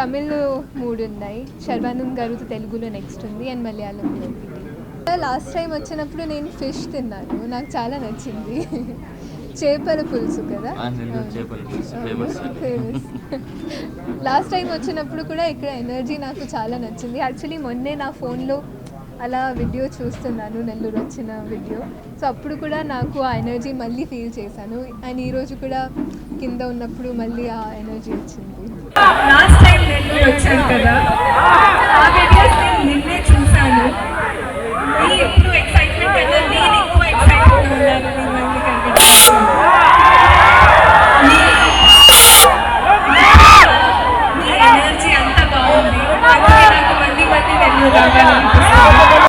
తమిళ్ మూడు ఉన్నాయి. శర్వానంద్ గారు తెలుగులో నెక్స్ట్ ఉంది. అండ్ మలయాళంలో ఒకటి. లాస్ట్ టైం వచ్చినప్పుడు నేను ఫిష్ తిన్నాను. నాకు చాలా నచ్చింది. చేపల పులుసు కదా? ఆ, నెల్లూరు చేపల పులుసు famous. ఫేమస్ లాస్ట్ టైం వచ్చినప్పుడు కూడా ఇక్కడ ఎనర్జీ నాకు చాలా నచ్చింది. యాక్చువల్లీ మొన్నే నా ఫోన్లో అలా వీడియో చూస్తున్నాను. నెల్లూరు వచ్చిన వీడియో సో అప్పుడు కూడా నాకు ఆ ఎనర్జీ మళ్ళీ ఫీల్ చేశాను. అండ్ ఈరోజు కూడా కింద ఉన్నప్పుడు మళ్ళీ ఆ ఎనర్జీ వచ్చింది. Tchau, tchau. Né?